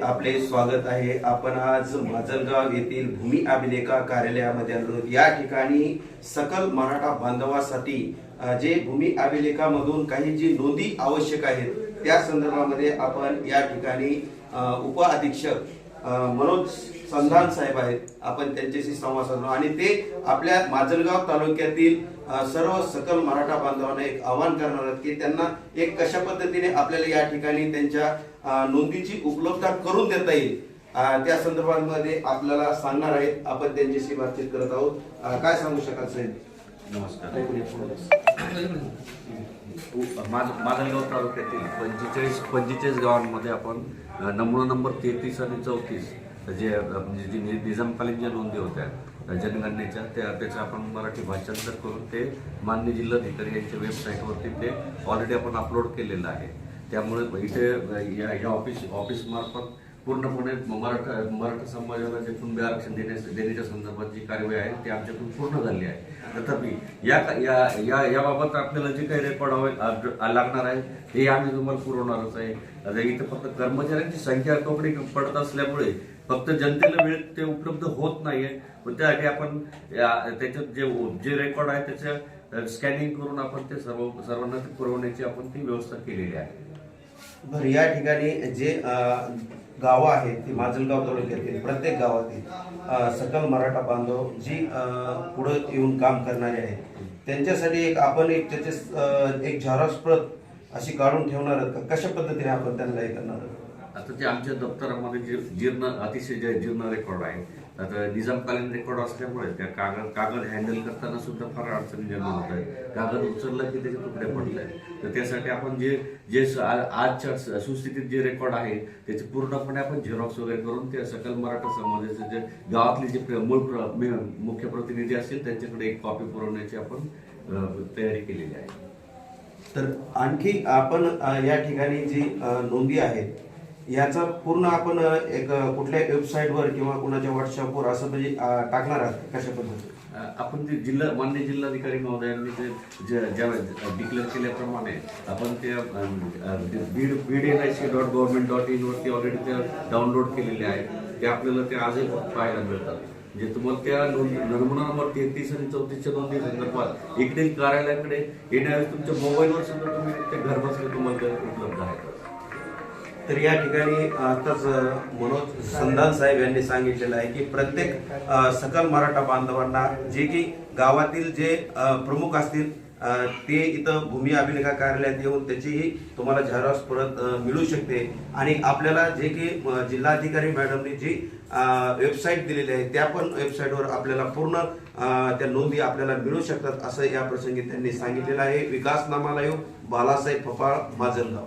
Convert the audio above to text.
आपले स्वागत आहे. आपण आज माजलगाव येथील भूमी अभिलेखा कार्यालयामध्ये आलो या ठिकाणी सकल मराठा बांधवासाठी जे भूमी अभिलेखामधून काही जी नोंदी आवश्यक आहेत त्या संदर्भामध्ये आपण या ठिकाणी उप अधीक्षक मनोज संधान साहेब आहेत. आपण त्यांच्याशी संवाद साधलो आणि ते आपल्या माजलगाव तालुक्यातील सर्व सकल मराठा बांधवांना एक आवाहन करणार आहेत की त्यांना एक कशा पद्धतीने आपल्याला या ठिकाणी त्यांच्या नोंदीची उपलब्धता करून देता येईल त्या संदर्भामध्ये आपल्याला सांगणार आहेत. आपण त्यांच्याशी बातचीत करत आहोत. काय सांगू शकाल साहेब? नमस्कार. माझ- माजलगाव तालुक्यातील पंचेचाळीस पंचेचाळीस गावांमध्ये आपण नमुना नंबर तेहतीस आणि चौतीस जे म्हणजे निजामकालीन ज्या नोंदी होत्या जनगणनेच्या त्या त्याचं आपण मराठी भाषांतर करून ते मान्य जिल्हाधिकारी यांच्या वेबसाईटवरती ते ऑलरेडी आपण अपलोड केलेलं आहे. त्यामुळे इथे या ऑफिस ऑफिस मार्फत पूर्णपणे मराठा मराठा समाजाला जे कुणबी आरक्षण देण्यास देण्याच्या संदर्भात जी कार्यवाही आहे ती आमच्याकडून पूर्ण झाली आहे. तथापि या या या याबाबत आपल्याला जे काही रेकॉर्ड हवे लागणार आहे हे आम्ही तुम्हाला पुरवणारच आहे. आता इथं फक्त कर्मचाऱ्यांची संख्या कपडे पडत असल्यामुळे फक्त जनतेला वेळ ते उपलब्ध होत नाही पण त्यासाठी आपण त्याच्यात जे जे रेकॉर्ड आहे त्याच्या स्कॅनिंग करून आपण ते सर्व सर्वांना ते पुरवण्याची आपण ती व्यवस्था केलेली आहे. बरं या ठिकाणी जे गावं आहेत ती माजलगाव तालुक्यातील प्रत्येक गावातील सकल मराठा बांधव जी पुढं पुढे येऊन काम करणारे आहेत. त्यांच्यासाठी एक आपण एक त्याचे एक झेरॉक्स अशी काढून ठेवणार आहोत का? कशा पद्धतीने आपण त्यांना हे करणार आहोत? आता जे आमच्या दप्तरामध्ये जे जीर्ण अतिशय जे जीर्ण रेकॉर्ड आहे आता निजामकालीन रेकॉर्ड असल्यामुळे त्या कागद कागद हँडल करताना सुद्धा फार अडचणी निर्माण होत आहे कागद उचलला की त्याचे तुकडे पडले. तर त्यासाठी आपण जे जे आजच्या सुस्थितीत जे रेकॉर्ड आहे त्याचे पूर्णपणे आपण झेरॉक्स वगैरे करून ते सकल मराठा समाजाचे जे गावातले जे प्र- मूळ प्र- मुख्य प्रतिनिधी असतील त्यांच्याकडे एक कॉपी पुरवण्याची आपण तयारी केलेली आहे. तर आणखी आपण या ठिकाणी जी नोंदी आहेत याचा पूर्ण आपण एक कुठल्या वेबसाईटवर किंवा कुणाच्या व्हॉट्सअपवर असं म्हणजे टाकणार आहात कशा पद्धतीने? आपण ते जिल्हा मान्य जिल्हाधिकारी महोदयांनी ते जे- ज्या डिक्लेअर केल्याप्रमाणे आपण त्या Beed Beed N I C dot government dot इनवरती already त्या डाउनलोड केलेले आहेत. ते आपल्याला ते आजही पाहायला मिळतात. म्हणजे तुम्हाला त्या नोंद नमुना नंबर तेहतीस आणि चौतीसच्या नोंदी संदर्भात इकडील कार्यालयाकडे येण्यावेळेस तुमच्या मोबाईलवर सुद्धा तुम्ही ते घर बसले तुम्हाला उपलब्ध आहेत. तर या ठिकाणी आताच मनोज संधान साहेब यांनी सांगितलेलं आहे की प्रत्येक सकल मराठा बांधवांना जे की गावातील जे प्रमुख असतील ते इथं भूमी अभिलेखा कार्यालयात येऊन त्याचीही तुम्हाला झेरॉक्स परत मिळू शकते. आणि आपल्याला जे की जिल्हाधिकारी मॅडमनी जी वेबसाईट दिलेली आहे त्या पण वेबसाईटवर आपल्याला पूर्ण त्या नोंदी आपल्याला मिळू शकतात असं या प्रसंगी त्यांनी सांगितलेलं आहे. विकास नामालय बालासाहेब फपाळ माजलगाव